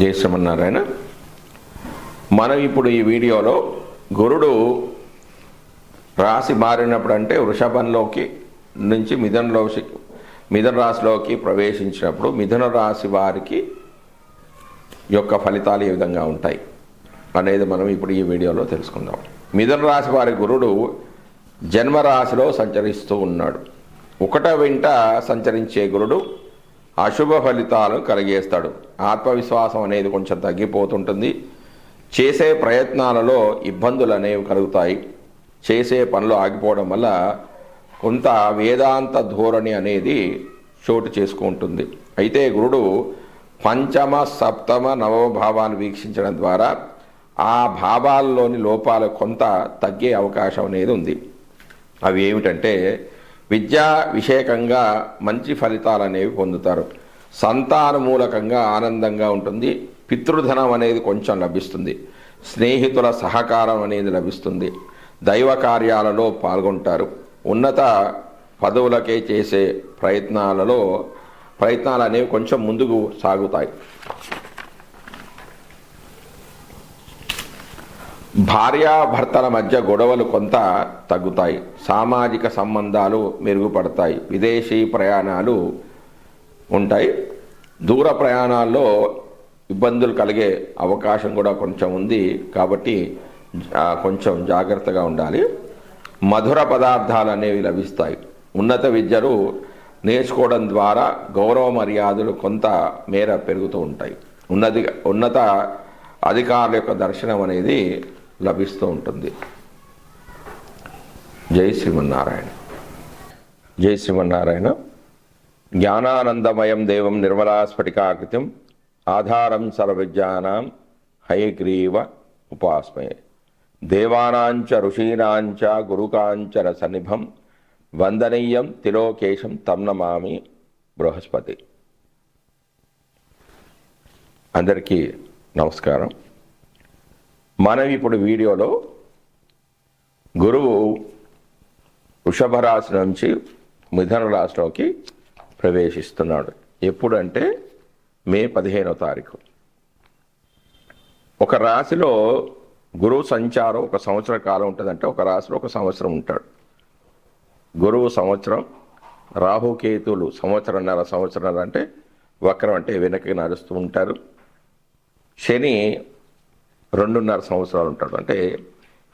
జై శ్రీమన్నారాయణ మనం ఇప్పుడు ఈ వీడియోలో గురుడు రాశి మారినప్పుడు అంటే వృషభంలోకి నుంచి మిథనలో మిథున రాశిలోకి ప్రవేశించినప్పుడు మిథున రాశి వారికి యొక్క ఫలితాలు ఏ విధంగా ఉంటాయి అనేది మనం ఇప్పుడు ఈ వీడియోలో తెలుసుకుందాం. మిథున రాశి వారి గురుడు జన్మరాశిలో సంచరిస్తూ ఉన్నాడు. ఒకట వెంట సంచరించే గురుడు అశుభ ఫలితాలను కలిగేస్తాడు. ఆత్మవిశ్వాసం అనేది కొంచెం తగ్గిపోతుంటుంది. చేసే ప్రయత్నాలలో ఇబ్బందులు అనేవి కలుగుతాయి. చేసే పనులు ఆగిపోవడం వల్ల కొంత వేదాంత ధోరణి అనేది చోటు చేసుకుంటుంది. అయితే గురుడు పంచమ సప్తమ నవమ భావాన్ని వీక్షించడం ద్వారా ఆ భావాల్లోని లోపాలు కొంత తగ్గే అవకాశం అనేది ఉంది. అవి ఏమిటంటే విద్యా విషయకంగా మంచి ఫలితాలు అనేవి పొందుతారు. సంతాన మూలకంగా ఆనందంగా ఉంటుంది. పితృధనం అనేది కొంచెం లభిస్తుంది. స్నేహితుల సహకారం అనేది లభిస్తుంది. దైవ కార్యాలలో పాల్గొంటారు. ఉన్నత పదవులకే చేసే ప్రయత్నాలలో ప్రయత్నాలు అనేవి కొంచెం ముందుకు సాగుతాయి. భార్యాభర్తల మధ్య గొడవలు కొంత తగ్గుతాయి. సామాజిక సంబంధాలు మెరుగుపడతాయి. విదేశీ ప్రయాణాలు ఉంటాయి. దూర ప్రయాణాల్లో ఇబ్బందులు కలిగే అవకాశం కూడా కొంచెం ఉంది కాబట్టి కొంచెం జాగ్రత్తగా ఉండాలి. మధుర పదార్థాలు అనేవి లభిస్తాయి. ఉన్నత విద్యలు నేర్చుకోవడం ద్వారా గౌరవ మర్యాదలు కొంత మేర పెరుగుతూ ఉంటాయి. ఉన్నది ఉన్నత అధికారుల యొక్క దర్శనం అనేది లభిస్తూ ఉంటుంది. జై శ్రీమన్నారాయణ. జై శ్రీమన్నారాయణ. జ్ఞానానందమయం దేవం నిర్మలా స్ఫటికాకృతిం ఆధారం సర్వజ్ఞానం హయగ్రీవ ఉపాస్మయే. దేవానాంచ ఋషీణాంచ గురుకాంచన సన్నిభం వందనీయం తిలోకేశం తమ్నమామి బృహస్పతి. అందరికీ నమస్కారం. మనం ఇప్పుడు వీడియోలో గురువు వృషభ రాశి నుంచి మిథున రాశిలోకి ప్రవేశిస్తున్నాడు. ఎప్పుడంటే మే పదిహేనో తారీఖు. ఒక రాశిలో గురువు సంచారం ఒక సంవత్సర కాలం ఉంటుందంటే ఒక రాశిలో ఒక సంవత్సరం ఉంటాడు. గురువు సంవత్సరం రాహుకేతువులు సంవత్సరంన్నర సంవత్సరాలు అంటే వక్రం అంటే వెనక్కి నడుస్తూ ఉంటారు. శని రెండున్నర సంవత్సరాలు ఉంటాడు. అంటే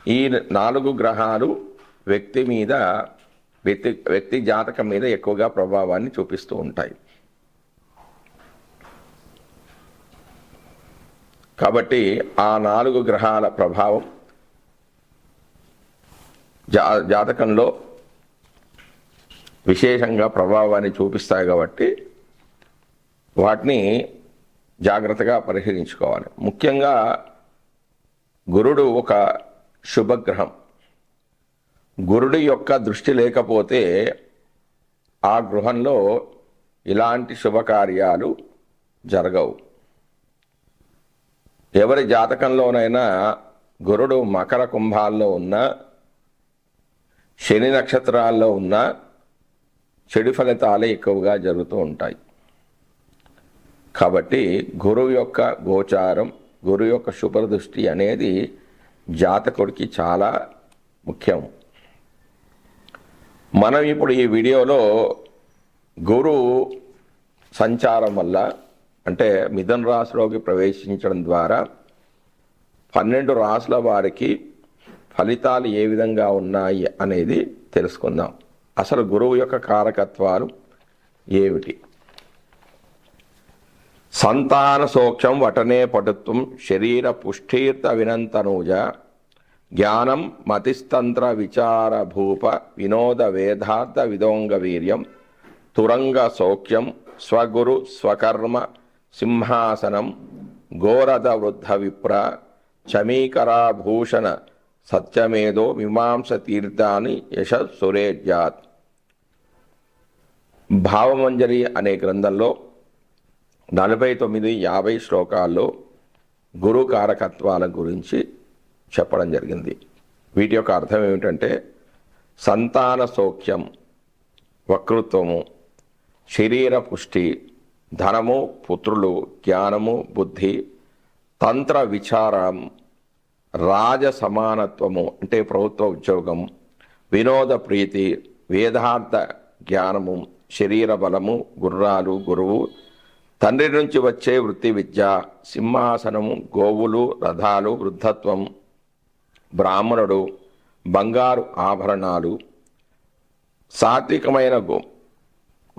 ఈ నాలుగు గ్రహాలు వ్యక్తి మీద వ్యక్తి వ్యక్తి జాతకం మీద ఎక్కువగా ప్రభావాన్ని చూపిస్తూ ఉంటాయి. కాబట్టి ఆ నాలుగు గ్రహాల ప్రభావం జా జాతకంలో విశేషంగా ప్రభావాన్ని చూపిస్తాయి కాబట్టి వాటిని జాగ్రత్తగా పరిశీలించుకోవాలి. ముఖ్యంగా గురుడు ఒక శుభగ్రహం. గురుడి యొక్క దృష్టి లేకపోతే ఆ గృహంలో ఇలాంటి శుభకార్యాలు జరగవు. ఎవరి జాతకంలోనైనా గురుడు మకర కుంభాల్లో ఉన్న శని నక్షత్రాల్లో ఉన్న చెడు ఫలితాలే ఎక్కువగా జరుగుతూ ఉంటాయి. కాబట్టి గురువు యొక్క గోచారం గురువు యొక్క శుభదృష్టి అనేది జాతకుడికి చాలా ముఖ్యం. మనం ఇప్పుడు ఈ వీడియోలో గురువు సంచారం వల్ల అంటే మిథున రాశిలోకి ప్రవేశించడం ద్వారా పన్నెండు రాసుల వారికి ఫలితాలు ఏ విధంగా ఉన్నాయి అనేది తెలుసుకుందాం. అసలు గురువు యొక్క కారకత్వాలు ఏమిటి? సంతాన సోక్షం వటనే పటుత్వం శరీర పుష్ఠీర్త వినంతనూజ జ్ఞానం మతిస్తంత్ర విచారభూప వినోద వేదార్థ విదోంగ వీర్యం తురంగ సౌఖ్యం స్వగురు స్వకర్మ సింహాసనం గోరద వృద్ధ విప్ర చమీకరాభూషణ సత్యమేదో మీమాంస తీర్థాని యశ సురేజ్యాత్. భావమంజరి అనే గ్రంథంలో నలభై తొమ్మిది యాభై శ్లోకాల్లో గురు కారకత్వాల గురించి చెప్పడం జరిగింది. వీటి యొక్క అర్థం ఏమిటంటే సంతాన సౌఖ్యం వక్తృత్వము శరీర పుష్టి ధనము పుత్రులు జ్ఞానము బుద్ధి తంత్ర విచారం రాజ సమానత్వము అంటే ప్రభుత్వ ఉద్యోగం వినోద ప్రీతి వేదార్థ జ్ఞానము శరీర బలము గుర్రాలు గురువు తండ్రి నుంచి వచ్చే వృత్తి విద్య సింహాసనము గోవులు రథాలు వృద్ధత్వం బ్రాహ్మణుడు బంగారు ఆభరణాలు సాత్వికమైన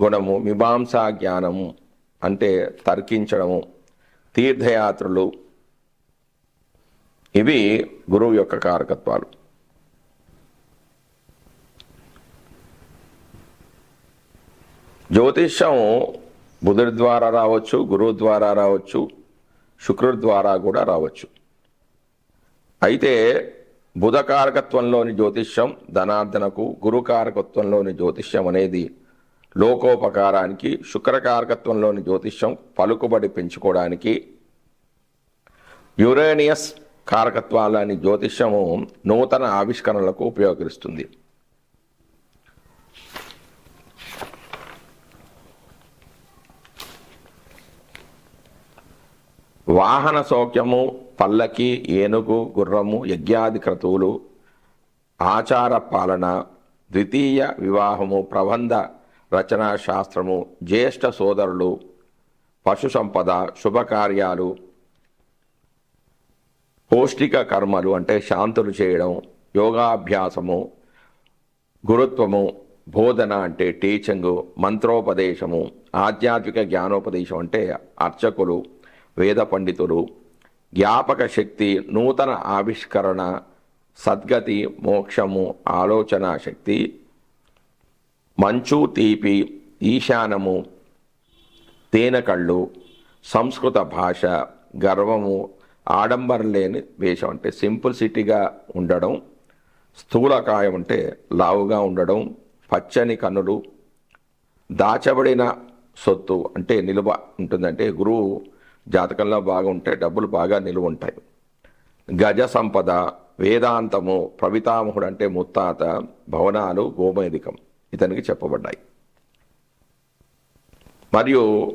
గుణము మీమాంసా జ్ఞానము అంటే తర్కించడము తీర్థయాత్రలు. ఇవి గురువు యొక్క కారకత్వాలు. జ్యోతిష్యం బుధుడి ద్వారా రావచ్చు గురువు ద్వారా రావచ్చు శుక్రుడి ద్వారా కూడా రావచ్చు. అయితే బుధ కారకత్వంలోని జ్యోతిష్యం ధనార్దనకు గురు కారకత్వంలోని జ్యోతిష్యం అనేది లోకోపకారానికి శుక్ర కారకత్వంలోని జ్యోతిష్యం పలుకుబడి పెంచుకోవడానికి యురేనియస్ కారకత్వాలని జ్యోతిష్యము నూతన ఆవిష్కరణలకు ఉపయోగిస్తుంది. వాహన సౌఖ్యము పల్లకి ఏనుగు గుర్రము యజ్ఞాది క్రతువులు ఆచార పాలన ద్వితీయ వివాహము ప్రబంధ రచనా శాస్త్రము జ్యేష్ఠ సోదరులు పశు సంపద శుభకార్యాలు పౌష్టిక కర్మలు అంటే శాంతులు చేయడం యోగాభ్యాసము గురుత్వము బోధన అంటే టీచింగు మంత్రోపదేశము ఆధ్యాత్మిక జ్ఞానోపదేశం అంటే అర్చకులు వేద పండితులు జ్ఞాపక శక్తి నూతన ఆవిష్కరణ సద్గతి మోక్షము ఆలోచన శక్తి మంచు తీపి ఈశానము తేనెకళ్ళు సంస్కృత భాష గర్వము ఆడంబరం లేని వేషం అంటే సింపుల్ సిటీగా ఉండడం స్థూలకాయం అంటే లావుగా ఉండడం పచ్చని కన్నులు దాచబడిన సొత్తు అంటే నిలువ ఉంటుందంటే గురువు జాతకంలో బాగా ఉంటే డబ్బులు బాగా నిలువ ఉంటాయి గజ సంపద వేదాంతము ప్రవితామహుడు అంటే ముత్తాత భవనాలు గోమేధికం ఇతనికి చెప్పబడ్డాయి. మరియు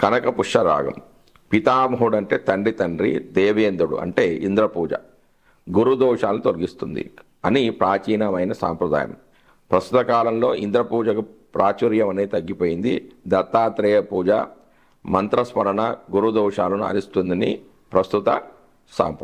కనక పుష్యరాగం పితామహుడు అంటే తండ్రి తండ్రి దేవేంద్రుడు అంటే ఇంద్రపూజ గురుదోషాలు తొలగిస్తుంది అని ప్రాచీనమైన సాంప్రదాయం. ప్రస్తుత కాలంలో ఇంద్రపూజకు ప్రాచుర్యం అనేది తగ్గిపోయింది. దత్తాత్రేయ పూజ మంత్రస్మరణ గురుదోషాలను హరిస్తుందని ప్రస్తుత సాంప్రదాయం.